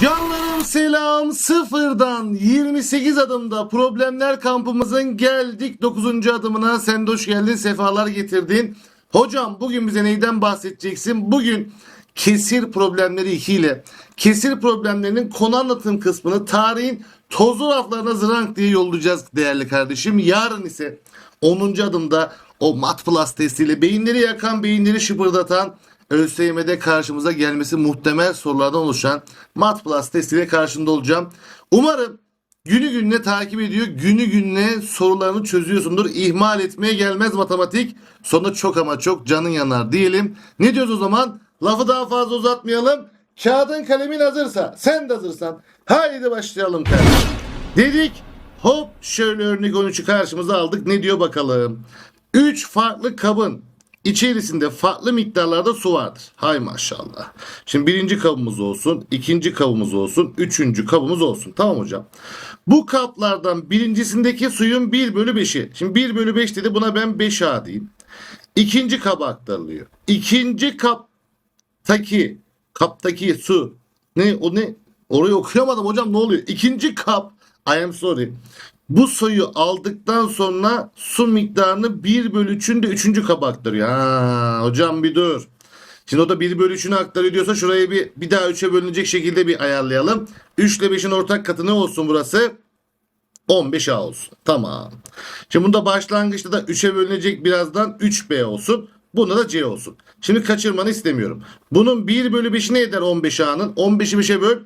Canlarım selam sıfırdan 28 adımda problemler kampımızın geldik 9. adımına sen de hoş geldin sefalar getirdin. Hocam bugün bize neyden bahsedeceksin? Bugün kesir problemleri 2 ile kesir problemlerinin konu anlatım kısmını tarihin tozlu raflarına zırank diye yollayacağız değerli kardeşim. Yarın ise 10. adımda o mat plus testiyle beyinleri yakan beyinleri şıpırdatan ÖSYM'de karşımıza gelmesi muhtemel sorulardan oluşan Mat Plus testiyle karşında olacağım. Umarım günü gününe takip ediyor, günü gününe sorularını çözüyorsundur. İhmal etmeye gelmez matematik. Sonunda çok ama çok canın yanar diyelim. Ne diyoruz o zaman? Lafı daha fazla uzatmayalım. Kağıdın kalemin hazırsa, sen de hazırsan. Haydi başlayalım. Dedik hop şöyle örnek 13'ü karşımıza aldık. Ne diyor bakalım. 3 farklı kabın İçerisinde farklı miktarlarda su vardır. Hay maşallah. Şimdi birinci kabımız olsun, ikinci kabımız olsun, üçüncü kabımız olsun. Tamam hocam. Bu kaplardan birincisindeki suyun 1 bölü 5'i. Şimdi 1 bölü 5 dedi buna ben 5A diyeyim. İkinci kaba aktarılıyor. İkinci kaptaki kaptaki su ne o ne orayı okuyamadım hocam ne oluyor? İkinci kap I am sorry. Bu suyu aldıktan sonra su miktarını 1 bölü 3'ün de 3. kaba aktarıyor. Ha, hocam bir dur. Şimdi o da 1 bölü 3'ünü aktarıyor diyorsa şurayı bir, bir daha 3'e bölünecek şekilde bir ayarlayalım. 3 ile 5'in ortak katı ne olsun burası? 15A olsun. Tamam. Şimdi bunda başlangıçta da 3'e bölünecek birazdan 3B olsun. Bunda da C olsun. Şimdi kaçırmanı istemiyorum. Bunun 1 bölü 5'i ne eder 15A'nın? 15'i 5'e böl.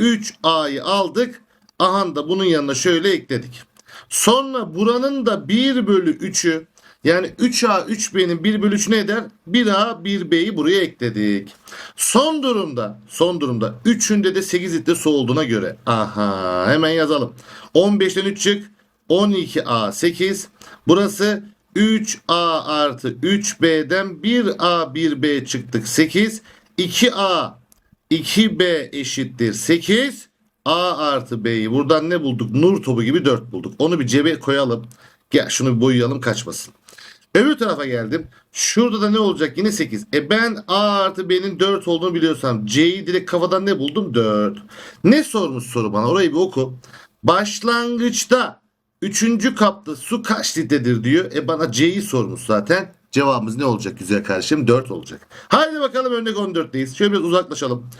3A'yı aldık. Aha da bunun yanına şöyle ekledik. Sonra buranın da 1 bölü 3'ü yani 3A 3B'nin 1 bölü 3 ne eder? 1A 1B'yi buraya ekledik. Son durumda son durumda 3'ünde de 8 litre su olduğuna göre. Aha hemen yazalım. 15'ten 3 çık. 12A 8. Burası 3A artı 3B'den 1A 1B çıktık 8. 2A 2B eşittir 8. A artı B'yi buradan ne bulduk? Nur topu gibi 4 bulduk. Onu bir cebe koyalım. Gel şunu bir boyayalım kaçmasın. Öbür tarafa geldim. Şurada da ne olacak? Yine 8. E ben A artı B'nin 4 olduğunu biliyorsam C'yi direkt kafadan ne buldum? 4. Ne sormuş soru bana? Orayı bir oku. Başlangıçta 3. kapta su kaç litredir diyor. E bana C'yi sormuş zaten. Cevabımız ne olacak güzel kardeşim? 4 olacak. Haydi bakalım örnek 14'teyiz. Şöyle biraz uzaklaşalım.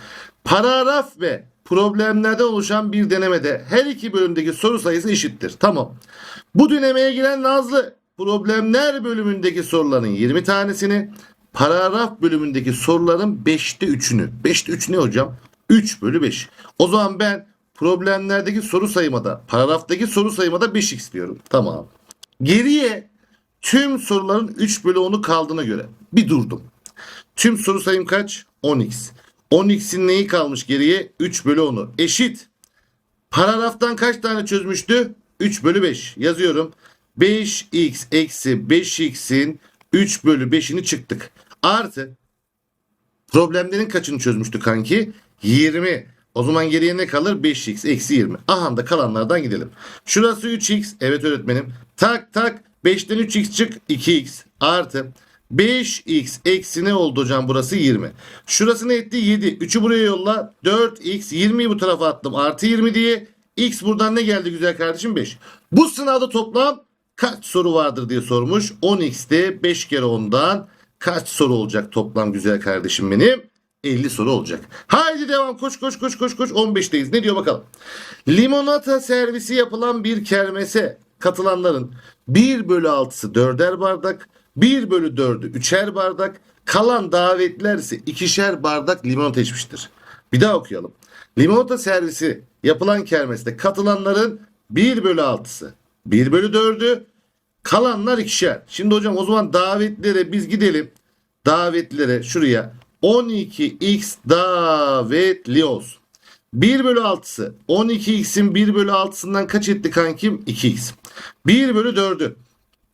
Paragraf ve problemlerden oluşan bir denemede her iki bölümdeki soru sayısı eşittir. Tamam. Bu denemeye giren Nazlı problemler bölümündeki soruların 20 tanesini, paragraf bölümündeki soruların 5'te 3'ünü. 5'te 3 ne hocam? 3 bölü 5. O zaman ben problemlerdeki soru sayımada, paragraftaki soru sayımada 5x diyorum. Tamam. Geriye tüm soruların 3 bölü 10'u kaldığına göre bir durdum. Tüm soru sayım kaç? 10x. 10x'in neyi kalmış geriye? 3 bölü 10'u. Eşit. Paragraftan kaç tane çözmüştü? 3 bölü 5. Yazıyorum. 5x eksi 5x'in 3 bölü 5'ini çıktık. Artı problemlerin kaçını çözmüştü kanki? 20. O zaman geriye ne kalır? 5x eksi 20. Aha da kalanlardan gidelim. Şurası 3x. Evet öğretmenim. Tak tak 5'ten 3x çık 2x artı 5x eksi ne oldu hocam burası 20. Şurası ne etti 7. 3'ü buraya yolla 4x 20'yi bu tarafa attım artı 20 diye. X buradan ne geldi güzel kardeşim 5. Bu sınavda toplam kaç soru vardır diye sormuş. 10x'te 5 kere 10'dan kaç soru olacak toplam güzel kardeşim benim? 50 soru olacak. Haydi devam koş koş koş koş koş 15'teyiz. Ne diyor bakalım. Limonata servisi yapılan bir kermese katılanların 1 bölü 6'sı 4'er bardak, 1 bölü 4'ü 3'er bardak, kalan davetliler ise 2'şer bardak limonata içmiştir. Bir daha okuyalım. Limonata servisi yapılan kermeste katılanların 1 bölü 6'sı, 1 bölü 4'ü, kalanlar ikişer. Şimdi hocam o zaman davetlilere biz gidelim. Davetlilere şuraya 12x davetli olsun. 1 bölü 6'sı 12x'in 1 bölü 6'sından kaç etti kankim? 2x. 1 bölü 4'ü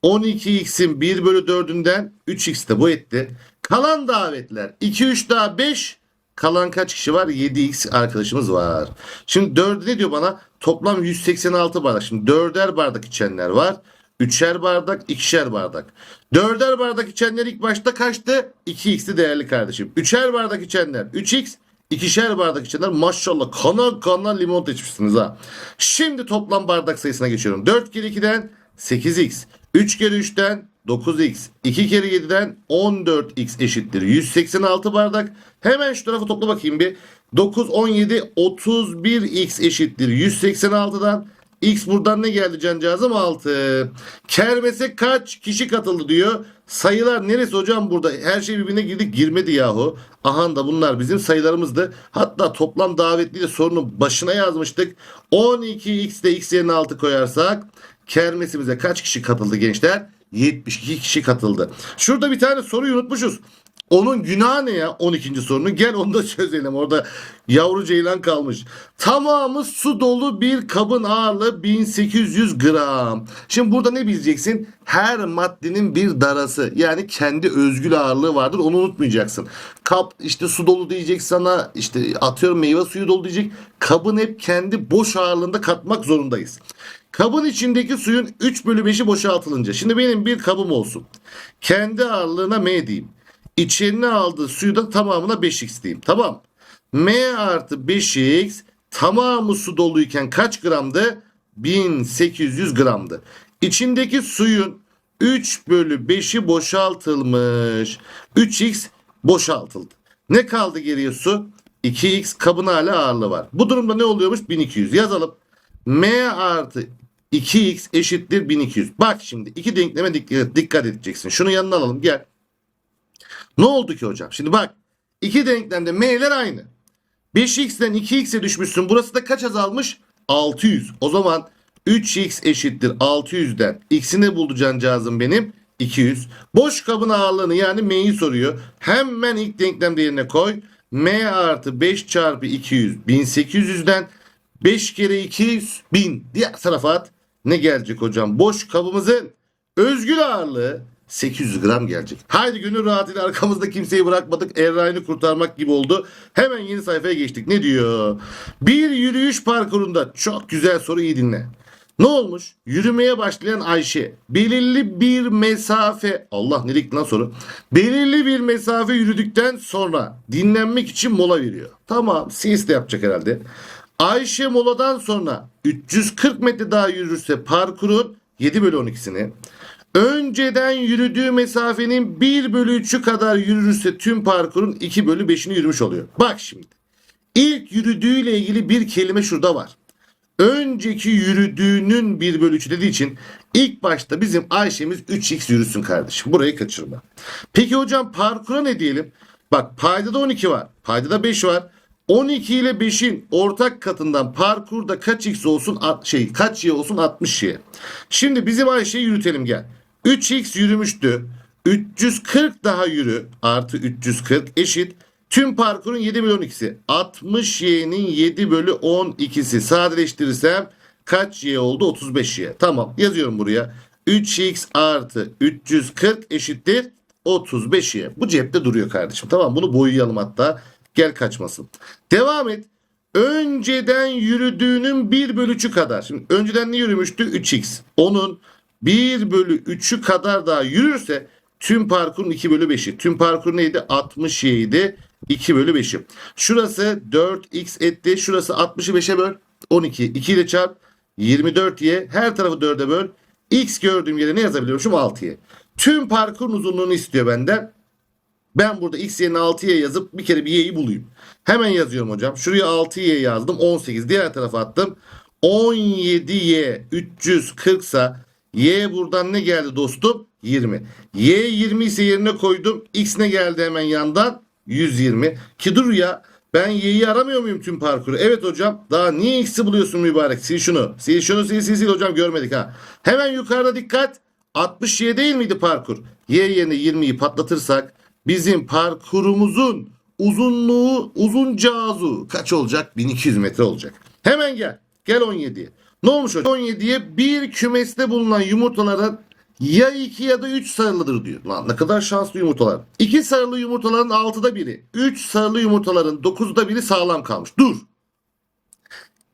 12x'in 1 bölü 4'ünden 3x de bu etti. Kalan davetler 2 3 daha 5 kalan kaç kişi var? 7x arkadaşımız var. Şimdi 4 ne diyor bana? Toplam 186 bardak. Şimdi 4'er bardak içenler var. Üçer bardak, ikişer bardak. Dörder bardak içenler ilk başta kaçtı? 2x'ti değerli kardeşim. Üçer bardak içenler 3x, İkişer bardak içenler maşallah kana kana limon içmişsiniz ha. Şimdi toplam bardak sayısına geçiyorum. 4 kere 2'den 8x. 3 kere 3'ten 9x. 2 kere 7'den 14x eşittir. 186 bardak. Hemen şu tarafı topla bakayım bir. 9, 17, 31x eşittir. 186'dan X buradan ne geldi cancağızım? 6. Kermese kaç kişi katıldı diyor. Sayılar neresi hocam burada? Her şey birbirine girdik girmedi yahu. Aha da bunlar bizim sayılarımızdı. Hatta toplam davetli de sorunun başına yazmıştık. 12x de x yerine 6 koyarsak kermesimize kaç kişi katıldı gençler? 72 kişi katıldı. Şurada bir tane soruyu unutmuşuz. Onun günahı ne ya 12. sorunu? Gel onu da çözelim. Orada yavru ceylan kalmış. Tamamı su dolu bir kabın ağırlığı 1800 gram. Şimdi burada ne bileceksin? Her maddenin bir darası yani kendi özgül ağırlığı vardır. Onu unutmayacaksın. Kap işte su dolu diyecek sana işte atıyorum meyve suyu dolu diyecek. Kabın hep kendi boş ağırlığında katmak zorundayız. Kabın içindeki suyun 3 bölü 5'i boşaltılınca. Şimdi benim bir kabım olsun. Kendi ağırlığına M diyeyim. İçerine aldığı suyu da tamamına 5x diyeyim. Tamam. M artı 5x tamamı su doluyken kaç gramdı? 1800 gramdı. İçindeki suyun 3 bölü 5'i boşaltılmış. 3x boşaltıldı. Ne kaldı geriye su? 2x kabın hala ağırlığı var. Bu durumda ne oluyormuş? 1200. Yazalım. M artı 2x eşittir 1200. Bak şimdi iki denkleme dikkat, edeceksin. Şunu yanına alalım gel. Ne oldu ki hocam? Şimdi bak iki denklemde m'ler aynı. 5x'ten 2x'e düşmüşsün. Burası da kaç azalmış? 600. O zaman 3x eşittir 600'den. X'ini buldu cancağızım benim. 200. Boş kabın ağırlığını yani m'yi soruyor. Hemen ilk denklem değerine koy. m artı 5 çarpı 200 1800'den 5 kere 200 1000. Diğer tarafa at. Ne gelecek hocam? Boş kabımızın özgül ağırlığı 800 gram gelecek. Haydi gönül rahatıyla arkamızda kimseyi bırakmadık. Erray'ını kurtarmak gibi oldu. Hemen yeni sayfaya geçtik. Ne diyor? Bir yürüyüş parkurunda çok güzel soru iyi dinle. Ne olmuş? Yürümeye başlayan Ayşe belirli bir mesafe Allah ne dikti lan soru? Belirli bir mesafe yürüdükten sonra dinlenmek için mola veriyor. Tamam siz de yapacak herhalde. Ayşe moladan sonra 340 metre daha yürürse parkurun 7 bölü 12'sini önceden yürüdüğü mesafenin 1 bölü 3'ü kadar yürürse tüm parkurun 2 bölü 5'ini yürümüş oluyor. Bak şimdi. İlk yürüdüğüyle ilgili bir kelime şurada var. Önceki yürüdüğünün 1 bölü 3'ü dediği için ilk başta bizim Ayşe'miz 3x yürüsün kardeşim. Burayı kaçırma. Peki hocam parkura ne diyelim? Bak paydada 12 var. Paydada 5 var. 12 ile 5'in ortak katından parkurda kaç x olsun şey kaç y olsun 60 y. Şimdi bizim Ayşe'yi yürütelim gel. 3x yürümüştü. 340 daha yürü artı 340 eşit. Tüm parkurun 7 bölü 12'si. 60 y'nin 7 bölü 12'si. Sadeleştirirsem kaç y oldu? 35 y. Tamam yazıyorum buraya. 3x artı 340 eşittir 35 y. Bu cepte duruyor kardeşim. Tamam bunu boyayalım hatta. Gel kaçmasın. Devam et. Önceden yürüdüğünün 1 bölü 3'ü kadar. Şimdi önceden ne yürümüştü? 3x. Onun 1 bölü 3'ü kadar daha yürürse tüm parkurun 2 bölü 5'i. Tüm parkur neydi? 60 y'ydi. 2 bölü 5'i. Şurası 4x etti. Şurası 60'ı 5'e böl. 12. 2 ile çarp. 24y. Her tarafı 4'e böl. x gördüğüm yere ne yazabiliyormuşum? 6y. Tüm parkurun uzunluğunu istiyor benden. Ben burada x yerine 6y yazıp bir kere bir y'yi bulayım. Hemen yazıyorum hocam. Şuraya 6y yazdım. 18. Diğer tarafa attım. 17y 340 sa y buradan ne geldi dostum? 20. y 20 ise yerine koydum. x ne geldi hemen yandan? 120. Ki dur ya ben y'yi aramıyor muyum tüm parkuru? Evet hocam. Daha niye x'i buluyorsun mübarek? Sil şunu. Sil şunu sil sil sil hocam görmedik ha. Hemen yukarıda dikkat. 60 y değil miydi parkur? Y yerine 20'yi patlatırsak bizim parkurumuzun uzunluğu uzuncazu kaç olacak? 1200 metre olacak. Hemen gel. Gel 17'ye. Ne olmuş hocam? 17'ye bir kümeste bulunan yumurtaların ya 2 ya da 3 sarılıdır diyor. Lan ne kadar şanslı yumurtalar. 2 sarılı yumurtaların 6'da biri. 3 sarılı yumurtaların 9'da biri sağlam kalmış. Dur.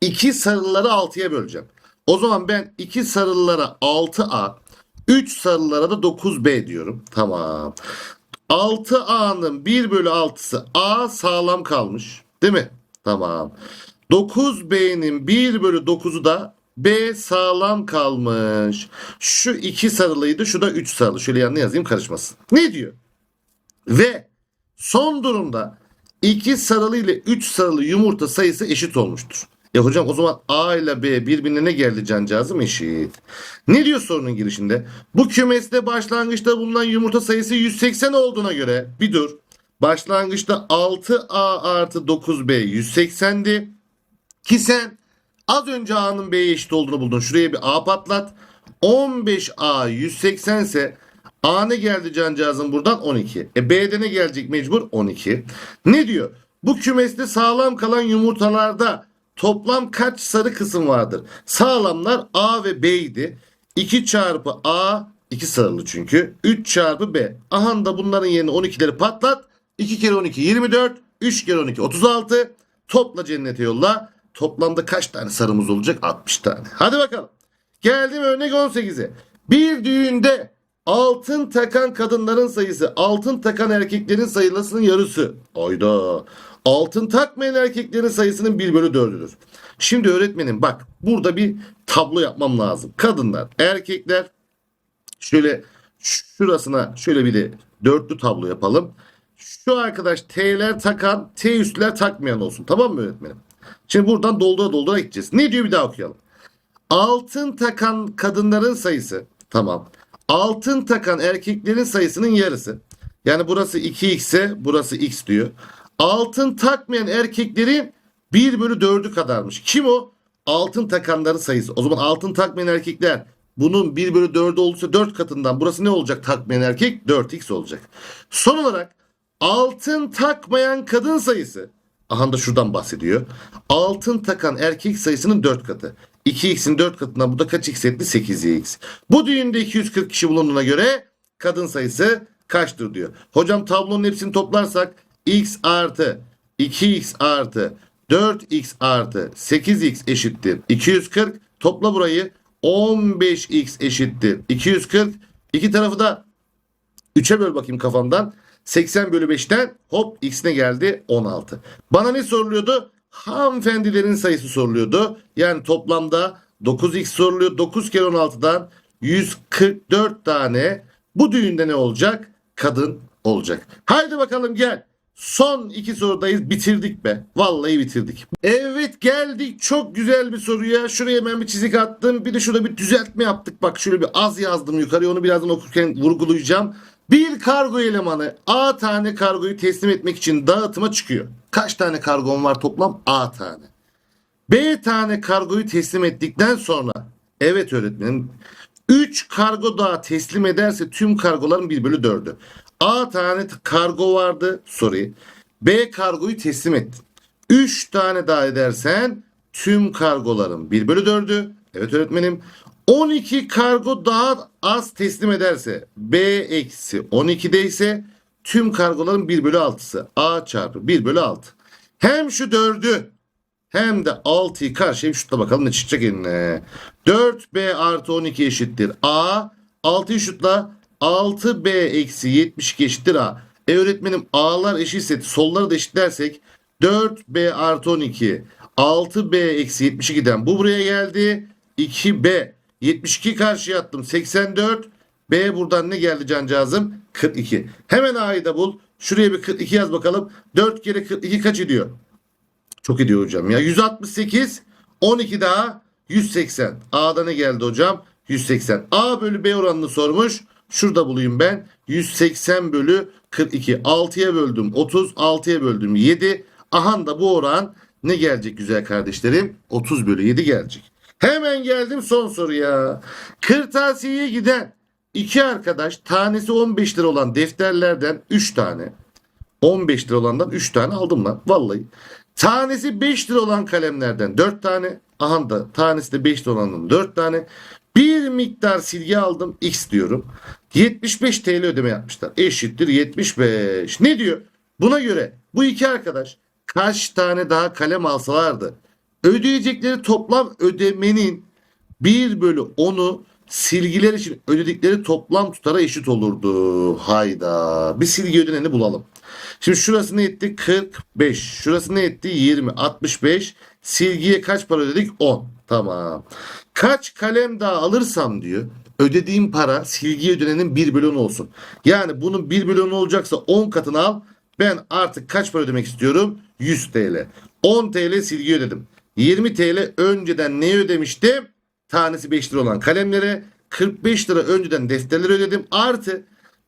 2 sarılıları 6'ya böleceğim. O zaman ben 2 sarılılara 6A, 3 sarılılara da 9B diyorum. Tamam. 6A'nın 1 bölü 6'sı A sağlam kalmış. Değil mi? Tamam. 9B'nin 1 bölü 9'u da B sağlam kalmış. Şu 2 sarılıydı. Şu da 3 sarılı. Şöyle yanına yazayım karışmasın. Ne diyor? Ve son durumda 2 sarılı ile 3 sarılı yumurta sayısı eşit olmuştur. Ya hocam o zaman A ile B birbirine ne geldi cancağızım eşit. Ne diyor sorunun girişinde? Bu kümeste başlangıçta bulunan yumurta sayısı 180 olduğuna göre bir dur. Başlangıçta 6A artı 9B 180'di. Ki sen az önce A'nın B'ye eşit olduğunu buldun. Şuraya bir A patlat. 15A 180 ise A ne geldi cancağızım buradan? 12. E B'de ne gelecek mecbur? 12. Ne diyor? Bu kümeste sağlam kalan yumurtalarda toplam kaç sarı kısım vardır? Sağlamlar A ve B idi. 2 çarpı A 2 sarılı çünkü. 3 çarpı B. Aha da bunların yerine 12'leri patlat. 2 kere 12 24. 3 kere 12 36. Topla cennete yolla. Toplamda kaç tane sarımız olacak? 60 tane. Hadi bakalım. Geldim örnek 18'e. Bir düğünde altın takan kadınların sayısı altın takan erkeklerin sayısının yarısı. Ayda. Altın takmayan erkeklerin sayısının 1 bölü 4'üdür. Şimdi öğretmenim bak burada bir tablo yapmam lazım. Kadınlar, erkekler şöyle şurasına şöyle bir de dörtlü tablo yapalım. Şu arkadaş T'ler takan, T üstler takmayan olsun. Tamam mı öğretmenim? Şimdi buradan doldura doldura gideceğiz. Ne diyor bir daha okuyalım. Altın takan kadınların sayısı tamam. Altın takan erkeklerin sayısının yarısı. Yani burası 2x ise burası x diyor. Altın takmayan erkeklerin 1 bölü 4'ü kadarmış. Kim o? Altın takanların sayısı. O zaman altın takmayan erkekler bunun 1 bölü 4'ü olduysa 4 katından burası ne olacak takmayan erkek? 4x olacak. Son olarak altın takmayan kadın sayısı. Aha da şuradan bahsediyor. Altın takan erkek sayısının 4 katı. 2x'in 4 katından bu da kaç x etti? 8x. Bu düğünde 240 kişi bulunduğuna göre kadın sayısı kaçtır diyor. Hocam tablonun hepsini toplarsak x artı 2x artı 4x artı 8x eşittir 240. Topla burayı 15x eşittir 240. İki tarafı da 3'e böl bakayım kafamdan. 80 bölü 5'ten hop x ne geldi? 16. Bana ne soruluyordu? Hanımefendilerin sayısı soruluyordu. Yani toplamda 9x soruluyor. 9 kere 16'dan 144 tane bu düğünde ne olacak? Kadın olacak. Haydi bakalım gel. Son iki sorudayız. Bitirdik be. Vallahi bitirdik. Evet geldik çok güzel bir soruya. Şuraya hemen bir çizik attım. Bir de şurada bir düzeltme yaptık. Bak şöyle bir az yazdım yukarıya. Onu birazdan okurken vurgulayacağım. Bir kargo elemanı A tane kargoyu teslim etmek için dağıtıma çıkıyor. Kaç tane kargon var toplam? A tane. B tane kargoyu teslim ettikten sonra evet öğretmenim 3 kargo daha teslim ederse tüm kargoların 1 bölü 4'ü. A tane kargo vardı sorry. B kargoyu teslim ettin. 3 tane daha edersen tüm kargoların 1 bölü 4'ü. Evet öğretmenim. 12 kargo daha az teslim ederse B eksi 12'de ise tüm kargoların 1 bölü 6'sı. A çarpı 1 bölü 6. Hem şu 4'ü hem de 6'yı karşıya şutla bakalım ne çıkacak eline. 4B artı 12 eşittir A. 6'yı şutla 6B eksi 72 eşittir A. E öğretmenim A'lar eşitse solları da eşitlersek 4B artı 12 6B eksi 72'den bu buraya geldi. 2B 72 karşıya attım 84 B buradan ne geldi cancağızım? 42. Hemen A'yı da bul. Şuraya bir 42 yaz bakalım. 4 kere 42 kaç ediyor? Çok ediyor hocam ya. 168 12 daha 180. A'da ne geldi hocam? 180. A bölü B oranını sormuş. Şurada bulayım ben. 180 bölü 42. 6'ya böldüm 30. 6'ya böldüm 7. Aha da bu oran ne gelecek güzel kardeşlerim? 30 bölü 7 gelecek. Hemen geldim son soruya. Kırtasiyeye giden iki arkadaş tanesi 15 lira olan defterlerden 3 tane 15 lira olandan 3 tane aldım lan. Vallahi. Tanesi 5 lira olan kalemlerden 4 tane. Aha da tanesi de 5 lira olandan 4 tane. Bir miktar silgi aldım. X diyorum. 75 TL ödeme yapmışlar. Eşittir 75. Ne diyor? Buna göre bu iki arkadaş kaç tane daha kalem alsalardı ödeyecekleri toplam ödemenin 1 bölü 10'u silgiler için ödedikleri toplam tutara eşit olurdu. Hayda. Bir silgi ödeneni bulalım. Şimdi şurası ne etti? 45. Şurası ne etti? 20. 65. Silgiye kaç para ödedik? 10. Tamam. Kaç kalem daha alırsam diyor. Ödediğim para silgiye ödenenin 1 bölü 10 olsun. Yani bunun 1 bölü 10 olacaksa 10 katını al. Ben artık kaç para ödemek istiyorum? 100 TL. 10 TL silgi ödedim. 20 TL önceden ne ödemiştim? Tanesi 5 lira olan kalemlere. 45 lira önceden defterlere ödedim. Artı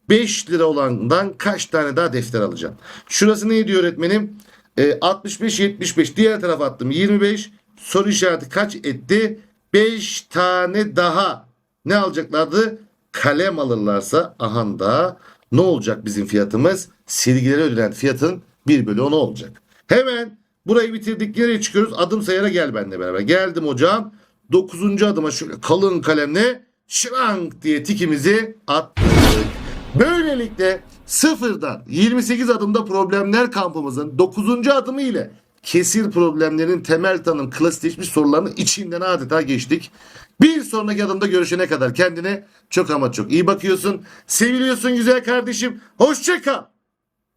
5 lira olandan kaç tane daha defter alacağım? Şurası ne diyor öğretmenim? E, 65 75 diğer tarafa attım 25 soru işareti kaç etti 5 tane daha ne alacaklardı kalem alırlarsa aha da ne olacak bizim fiyatımız silgilere ödenen fiyatın 1 bölü 10 olacak hemen burayı bitirdik nereye çıkıyoruz adım sayara gel benimle beraber geldim hocam 9. adıma şöyle kalın kalemle şrank diye tikimizi attık Böylelikle sıfırdan 28 adımda problemler kampımızın 9. adımı ile kesir problemlerinin temel tanım klasikleşmiş sorularının içinden adeta geçtik. Bir sonraki adımda görüşene kadar kendine çok ama çok iyi bakıyorsun. Seviliyorsun güzel kardeşim. Hoşça kal.